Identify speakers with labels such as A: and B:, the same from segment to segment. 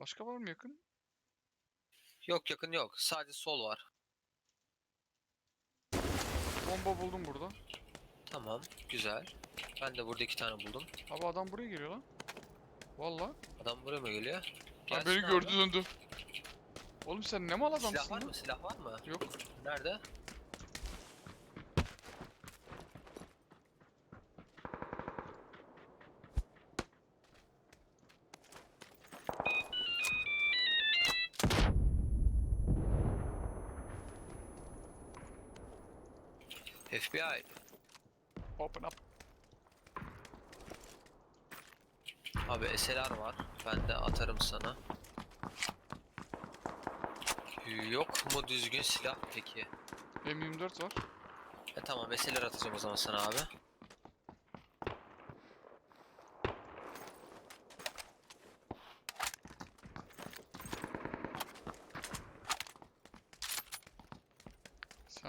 A: Başka var mı yakın?
B: Yok yakın yok. Sadece sol var.
A: Bomba buldum burada.
B: Tamam. Güzel. Ben de burada iki tane buldum.
A: Abi adam buraya geliyor lan. Valla.
B: Adam buraya mı geliyor? Gelsin
A: beni
B: abi.
A: gördü döndü. Oğlum sen ne mal adamsın
B: Silah var
A: lan?
B: mı? Silah var mı?
A: Yok.
B: Nerede? FBI.
A: Open up.
B: Abi SLR var. Ben de atarım sana. Yok mu düzgün silah peki?
A: M24 var.
B: E tamam SLR atacağım o zaman sana abi.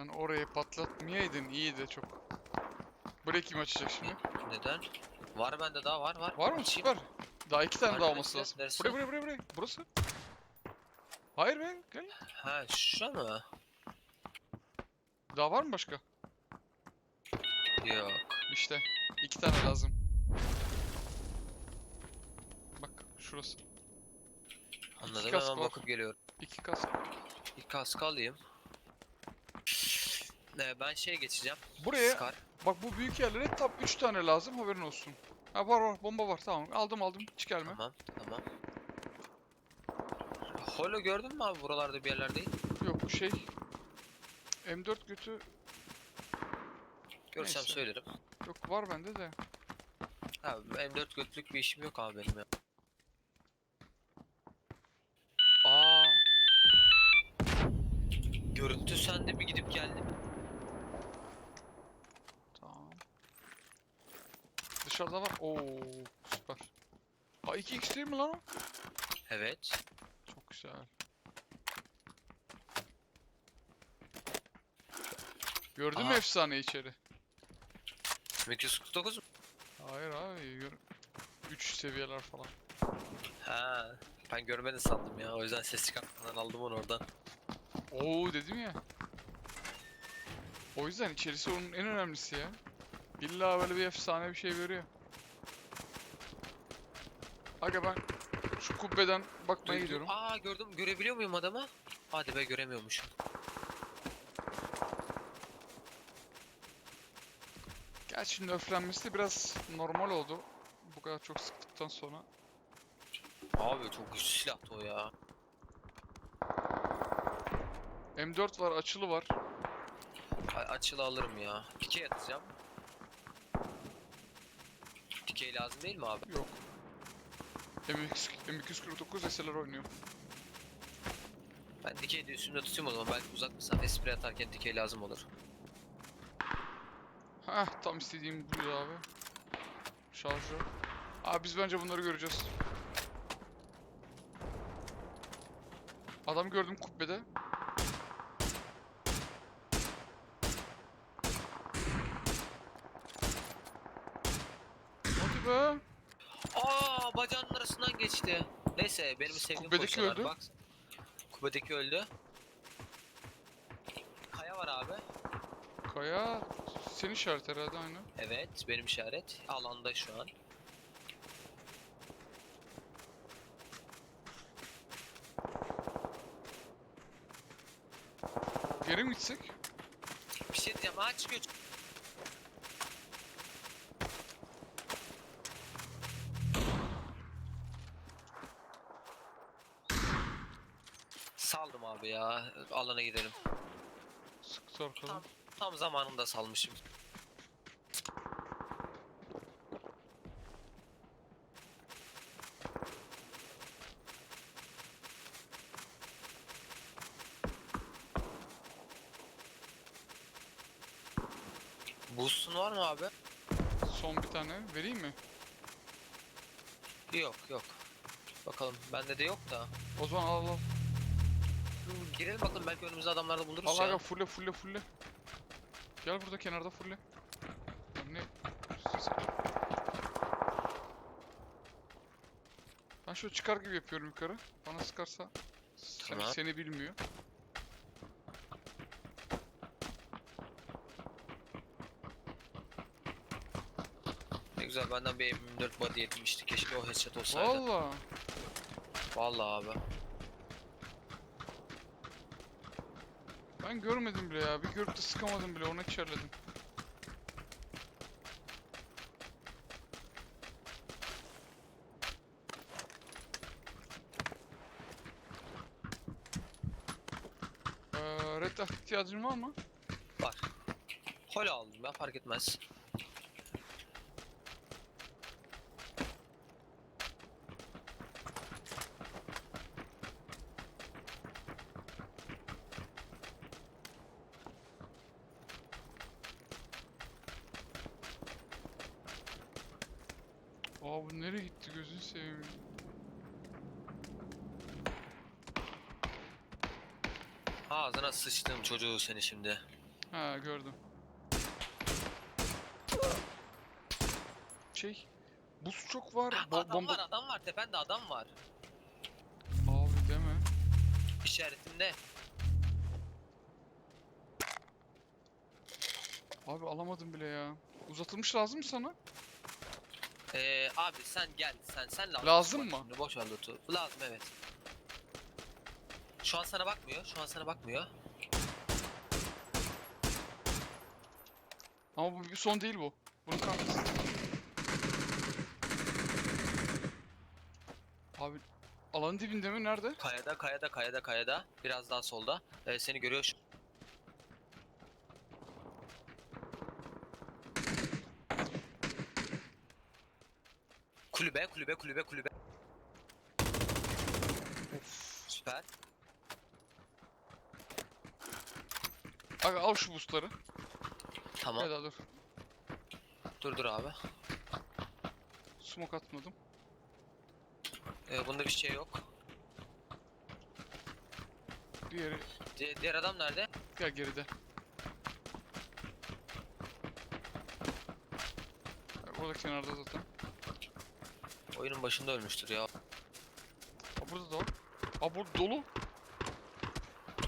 A: Sen orayı patlatmayaydın iyiydi çok. Burayı kim açacak şimdi?
B: Neden? Var bende daha var var.
A: Var mı?
B: Açayım.
A: Süper. Daha iki tane
B: Var,
A: daha
B: neresi,
A: olması lazım.
B: neresi?
A: Buraya buraya buraya buraya. Burası. Hayır be gel.
B: Ha şura mı?
A: Daha var mı başka?
B: Yok.
A: İşte. iki tane lazım. Bak şurası.
B: Anladım
A: kask
B: hemen
A: var.
B: bakıp geliyorum.
A: İki kask.
B: Bir kask alayım. Ne ben şeye geçeceğim.
A: Buraya
B: Scar.
A: bak bu büyük yerlere tam 3 tane lazım haberin olsun. Ha var var bomba var tamam aldım aldım gelme.
B: Tamam tamam. Holo gördün mü abi buralarda bir yerler değil?
A: Yok bu şey M4 götü
B: Görsem
A: Neyse.
B: söylerim.
A: yok var bende de.
B: Ha M4 götlük bir işim yok abi benim ya. Aa. Görüntü sende mi gidip geldim?
A: Tamam. Dışarıda var. Oo süper. Ha 2x değil mi lan o?
B: Evet.
A: Çok güzel. Gördün mü
B: Aha.
A: efsane içeri?
B: 249 mu?
A: Hayır abi. Gör... 3 seviyeler falan.
B: Ha. Ben görmedin sandım ya. O yüzden ses çıkartmadan aldım onu oradan.
A: Oo dedim ya. O yüzden içerisi onun en önemlisi ya. İlla böyle bir efsane bir şey veriyor. Aga ben şu kubbeden bakmaya
B: Duydum.
A: gidiyorum.
B: Aa gördüm. Görebiliyor muyum adamı? Hadi be göremiyormuşum.
A: Gerçi nöflenmesi de biraz normal oldu. Bu kadar çok sıktıktan sonra.
B: Abi çok güçlü silahtı o ya.
A: M4 var, açılı var.
B: A- açılı alırım ya. Dikey atacağım. Dikey lazım değil mi abi?
A: Yok. M200 M249 SLR oynuyor.
B: Ben dikey de üstümde tutayım o zaman. Belki uzak mesafe sprey atarken dikey lazım olur.
A: Heh, tam istediğim buydu abi. Şarjör. Abi biz bence bunları göreceğiz. Adam gördüm kubbede. Be.
B: Aa bacağının arasından geçti. Neyse benim sevdiğim
A: Kubbedeki
B: pozisyonlar.
A: öldü.
B: Bak. Kubbedeki öldü. Kaya var abi.
A: Kaya senin işaret herhalde aynı.
B: Evet benim işaret. Alanda şu an.
A: Geri mi gitsek?
B: Bir şey diyeceğim. Aa çıkıyor. Saldım abi ya. Alana gidelim.
A: Sıktı arkadan.
B: Tam, tam zamanında salmışım. Boost'un var mı abi?
A: Son bir tane vereyim mi?
B: Yok yok. Bakalım bende de yok da.
A: O zaman al al.
B: Girelim bakalım belki önümüzde adamlarda buluruz
A: Al
B: ya.
A: aga fulle fulle fulle. Gel burada kenarda fulle. Lan Ne? Ben şöyle çıkar gibi yapıyorum yukarı. Bana sıkarsa
B: Tamam.
A: seni bilmiyor.
B: Ne güzel benden bir M24 body yedirmişti. Keşke o headshot olsaydı.
A: Valla.
B: Vallahi abi.
A: Ben görmedim bile ya. Bir görüp de sıkamadım bile. Ona içerledim. Ee, red ihtiyacın var mı?
B: Var. Hol aldım ya fark etmez.
A: Aa bu nereye gitti gözünü seveyim.
B: Ağzına sıçtım çocuğu seni şimdi.
A: Ha gördüm. Şey, buz çok var. bo-
B: adam
A: bomba...
B: var adam var tepende adam var.
A: Abi deme.
B: İşaretinde.
A: Abi alamadım bile ya. Uzatılmış lazım mı sana?
B: Ee, abi sen gel sen sen lazım.
A: Lazım
B: Bak
A: mı?
B: Şimdi boş ver loot'u. Lazım evet. Şu an sana bakmıyor. Şu an sana bakmıyor.
A: Ama bu son değil bu. Bunun kankası. Abi alanın dibinde mi? Nerede?
B: Kayada kayada kayada kayada. Biraz daha solda. Ee, seni görüyor şu. Kulübe kulübe kulübe kulübe. Süper.
A: Abi al şu boostları.
B: Tamam.
A: Hadi dur.
B: Dur dur abi.
A: Smoke atmadım.
B: Ee, bunda bir şey yok.
A: Diğeri
B: Di- diğer adam nerede?
A: gel geride. Ya Burada kenarda zaten.
B: Oyunun başında ölmüştür ya.
A: Aa burada da var. Aa burada dolu.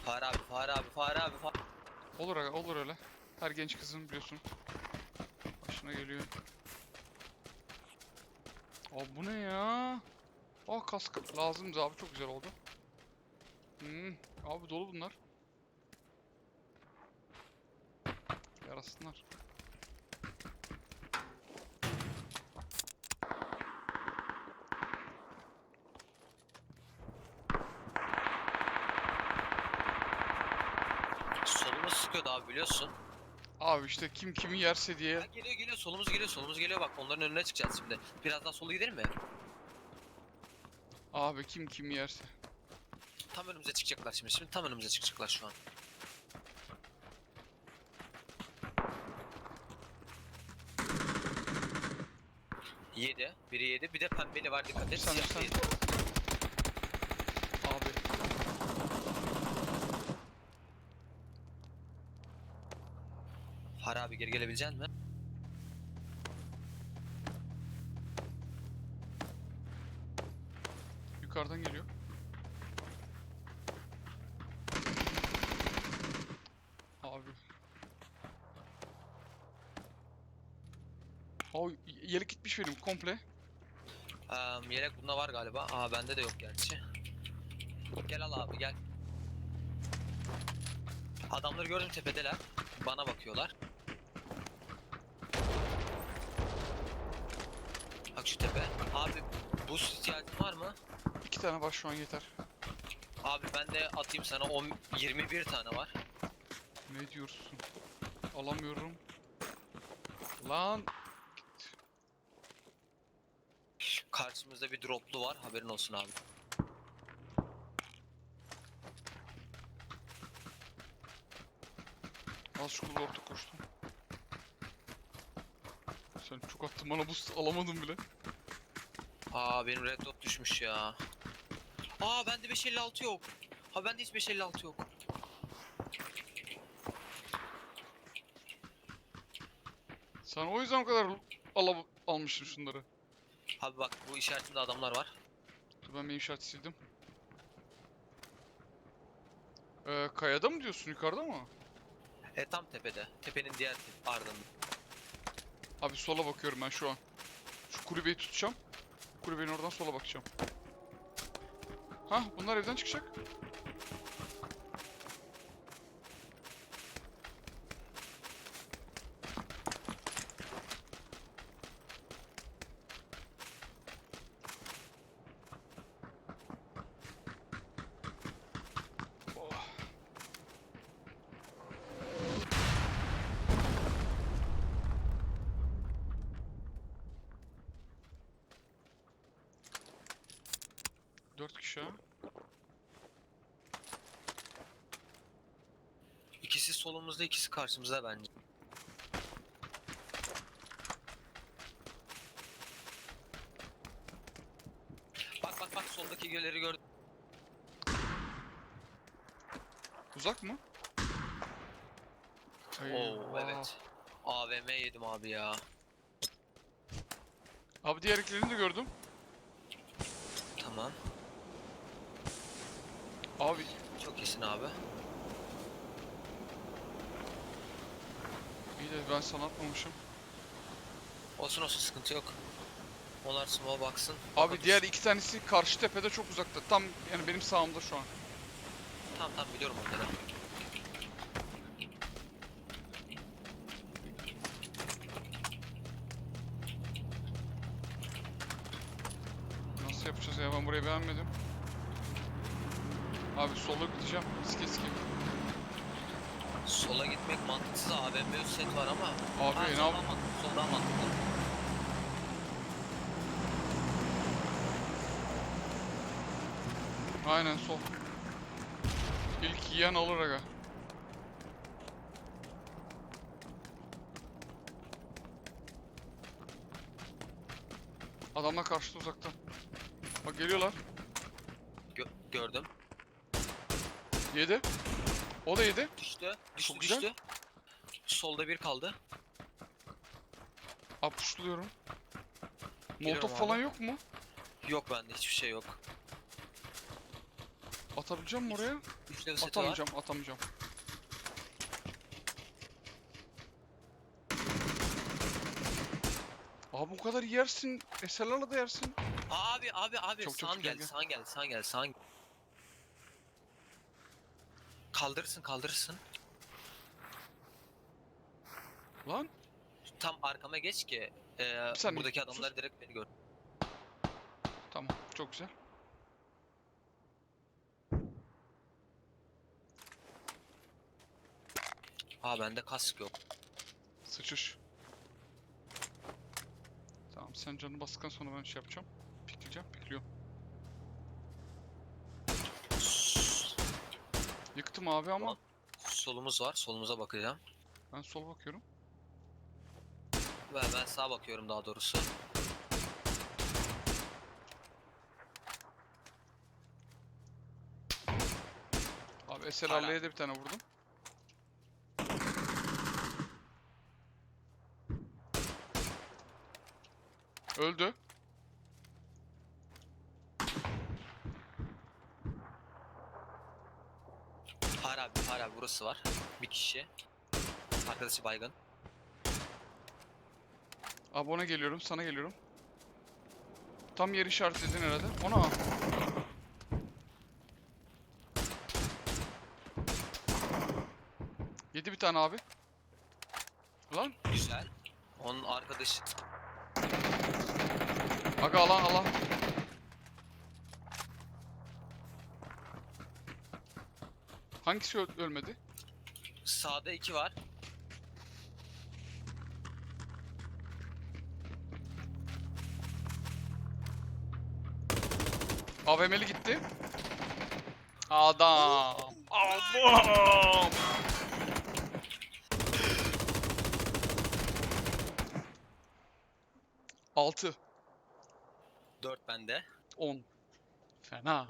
B: Fare abi, Fare abi, Fare abi, Fare
A: Olur aga olur öyle. Her genç kızın biliyorsun. Başına geliyor. Aa bu ne ya? Aa kask lazımdı abi çok güzel oldu. Hmm, abi dolu bunlar. Yarasınlar.
B: Solumuz sıkıyordu abi biliyorsun.
A: Abi işte kim kimi yerse
B: Ha,
A: diye.
B: geliyor geliyor, solumuz geliyor, solumuz geliyor bak onların önüne çıkacağız şimdi. Biraz daha sola gidelim mi?
A: Abi kim kimi yerse.
B: Tam önümüze çıkacaklar şimdi, şimdi tam önümüze çıkacaklar şu an. Yedi, biri yedi, bir de pembeli var dikkat et.
A: saniye, bir
B: siyah
A: saniye.
B: değil.
A: Abi.
B: Fare abi geri gelebilecek mi?
A: Yukarıdan geliyor. Abi. Aa yelek gitmiş benim komple.
B: Um, yelek bunda var galiba. Aa bende de yok gerçi. Gel al abi gel. Adamları gördüm tepedeler. Bana bakıyorlar. Bak şu tepe. Abi boost ihtiyacın var mı?
A: İki tane var şu an yeter.
B: Abi ben de atayım sana 10 21 tane var.
A: Ne diyorsun? Alamıyorum. Lan.
B: Karşımızda bir droplu var. Haberin olsun abi.
A: Az şu kulu orta koştum. Sen çok attın bana boost alamadım bile.
B: Aa benim red dot düşmüş ya. Aa bende 556 yok. Ha bende hiç 556 yok.
A: Sen o yüzden o kadar ala almışsın şunları.
B: Abi bak bu işaretimde adamlar var.
A: Ben bir işaret sildim. Ee, kayada mı diyorsun yukarıda mı?
B: E tam tepede. Tepenin diğer ardında.
A: Abi sola bakıyorum ben şu an. Şu kulübeyi tutacağım. Kulübenin oradan sola bakacağım. Hah bunlar evden çıkacak. Ha.
B: İkisi solumuzda, ikisi karşımızda bence. Bak bak bak soldaki gölleri gördüm.
A: Uzak mı?
B: Oo evet. AVM yedim abi ya.
A: Abi diğer ikilini de gördüm.
B: Tamam.
A: Abi
B: Çok iyisin abi.
A: iyi de ben sana atmamışım.
B: Olsun olsun sıkıntı yok. Onlar small baksın.
A: Abi diğer iki tanesi karşı tepede çok uzakta. Tam yani benim sağımda şu an.
B: Tamam tamam biliyorum onları.
A: Nasıl yapacağız ya ben burayı beğenmedim. Abi sola gideceğim. Riske riske.
B: Sola gitmek mantıksız AVM set var ama.
A: Abi
B: Ha,
A: ne yap?
B: soldan mantıklı.
A: Aynen sol. İlk yiyen alır aga. Adamla karşıda uzakta. Bak geliyorlar.
B: Gö- gördüm.
A: Yedi. O da yedi.
B: Düştü. Düştü
A: Çok güzel.
B: düştü. Solda bir kaldı.
A: Abi puşluyorum.
B: Geliyorum
A: Molotov falan
B: abi.
A: yok mu?
B: Yok bende hiçbir şey yok.
A: Atabileceğim mi oraya?
B: 3 level seti var.
A: Atamayacağım, atamayacağım. Abi bu kadar yersin. SLR'la da yersin.
B: Abi abi abi
A: Çok, çok,
B: sağın
A: gel,
B: geldi
A: gel.
B: sağın geldi sağın geldi sağın Kaldırırsın kaldırırsın.
A: Lan
B: Tam arkama geç ki eee
A: Bir saniye,
B: buradaki
A: sus.
B: adamlar direkt beni gör.
A: tamam çok güzel.
B: Aa bende kask yok.
A: Sıçış. Tamam sen canını bastıktan sonra ben şey yapacağım. Pikleyeceğim, pikliyorum. Yıktım abi ama.
B: Solumuz var solumuza bakacağım.
A: ben sola bakıyorum.
B: Ve ben sağa bakıyorum daha doğrusu.
A: Abi SLR'lıya da bir tane vurdum. Öldü.
B: Har abi har abi burası var. Bir kişi. Arkadaşı baygın.
A: Abi ona geliyorum, sana geliyorum. Tam yeri işaretledin herhalde. Ona. Yedi bir tane abi. Lan.
B: Güzel. Onun arkadaşı
A: Aga alan alan. Hangisi öl- ölmedi?
B: sağda iki var.
A: AVM'li gitti. Adam. Adam. Altı.
B: Dört bende.
A: On. Fena.